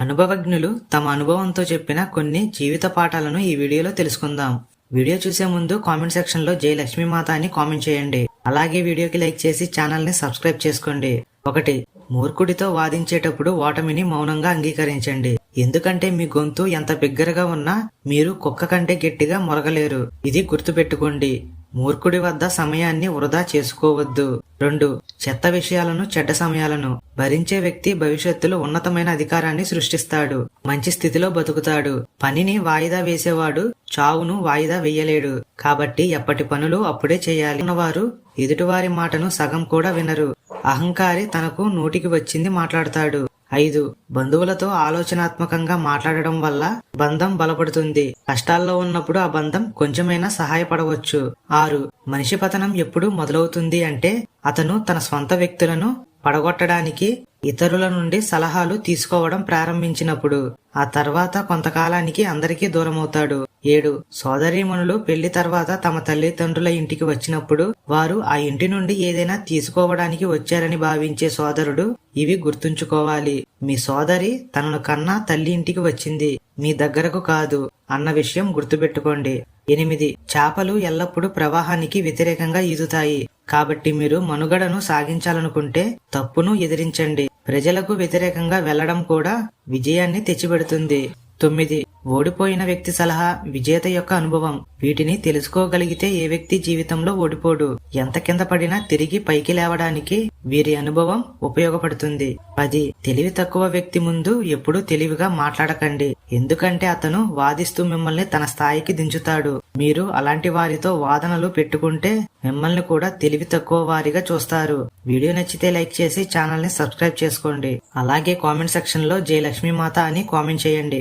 అనుభవజ్ఞులు తమ అనుభవంతో చెప్పిన కొన్ని జీవిత పాఠాలను ఈ వీడియోలో తెలుసుకుందాం. వీడియో చూసే ముందు కామెంట్ సెక్షన్లో జై లక్ష్మీమాత అని కామెంట్ చేయండి. అలాగే వీడియోకి లైక్ చేసి ఛానల్ని సబ్స్క్రైబ్ చేసుకోండి. ఒకటి మూర్ఖుడితో వాదించేటప్పుడు ఓటమిని మౌనంగా అంగీకరించండి. ఎందుకంటే మీ గొంతు ఎంత బిగ్గరగా ఉన్నా మీరు కుక్క కంటే గట్టిగా మొరగలేరు. ఇది గుర్తుపెట్టుకోండి. మూర్ఖుడి వద్ద సమయాన్ని వృధా చేసుకోవద్దు. రెండు చెత్త విషయాలను చెడ్డ సమయాలను. భరించే వ్యక్తి భవిష్యత్తులో ఉన్నతమైన అధికారాన్ని సృష్టిస్తాడు. మంచి స్థితిలో బతుకుతాడు. పనిని వాయిదా వేసేవాడు చావును వాయిదా వేయలేడు. కాబట్టి ఎప్పటి పనులు అప్పుడే చేయాలి. ఉన్నవారు ఎదుటివారి మాటను సగం కూడా వినరు. అహంకారి తనకు నోటికి వచ్చింది మాట్లాడతాడు. ఐదు. బంధువులతో ఆలోచనాత్మకంగా మాట్లాడడం వల్ల బంధం బలపడుతుంది. కష్టాల్లో ఉన్నప్పుడు ఆ బంధం కొంచెమైనా సహాయపడవచ్చు. ఆరు. మనిషి పతనం ఎప్పుడు మొదలవుతుంది అంటే అతను తన స్వంత వ్యక్తులను పడగొట్టడానికి ఇతరుల నుండి సలహాలు తీసుకోవడం ప్రారంభించినప్పుడు ఆ తర్వాత కొంతకాలానికి అందరికీ దూరమవుతాడు. ఏడు. సోదరీమణులు పెళ్ళి తర్వాత తమ తల్లిదండ్రుల ఇంటికి వచ్చినప్పుడు వారు ఆ ఇంటి నుండి ఏదైనా తీసుకోవడానికి వచ్చారని భావించే సోదరుడు ఇవి గుర్తుంచుకోవాలి. మీ సోదరి తనను కన్నా తల్లి ఇంటికి వచ్చింది. మీ దగ్గరకు కాదు అన్న విషయం గుర్తుపెట్టుకోండి. ఎనిమిది. చేపలు ఎల్లప్పుడూ ప్రవాహానికి వ్యతిరేకంగా ఈదుతాయి. కాబట్టి మీరు మనుగడను సాగించాలనుకుంటే తప్పును ఎదిరించండి. ప్రజలకు వ్యతిరేకంగా వెళ్ళడం కూడా విజయాన్ని తెచ్చిపెడుతుంది. తొమ్మిది. ఓడిపోయిన వ్యక్తి సలహా విజేత యొక్క అనుభవం. వీటిని తెలుసుకోగలిగితే ఏ వ్యక్తి జీవితంలో ఓడిపోడు. ఎంత కింద పడినా తిరిగి పైకి లేవడానికి వీరి అనుభవం ఉపయోగపడుతుంది. పది తెలివి తక్కువ వ్యక్తి ముందు ఎప్పుడూ తెలివిగా మాట్లాడకండి. ఎందుకంటే అతను వాదిస్తూ మిమ్మల్ని తన స్థాయికి దించుతాడు. మీరు అలాంటి వారితో వాదనలు పెట్టుకుంటే మిమ్మల్ని కూడా తెలివి తక్కువ వారిగా చూస్తారు. వీడియో నచ్చితే లైక్ చేసి ఛానల్ని సబ్స్క్రైబ్ చేసుకోండి. అలాగే కామెంట్ సెక్షన్లో మాత అని కామెంట్ చేయండి.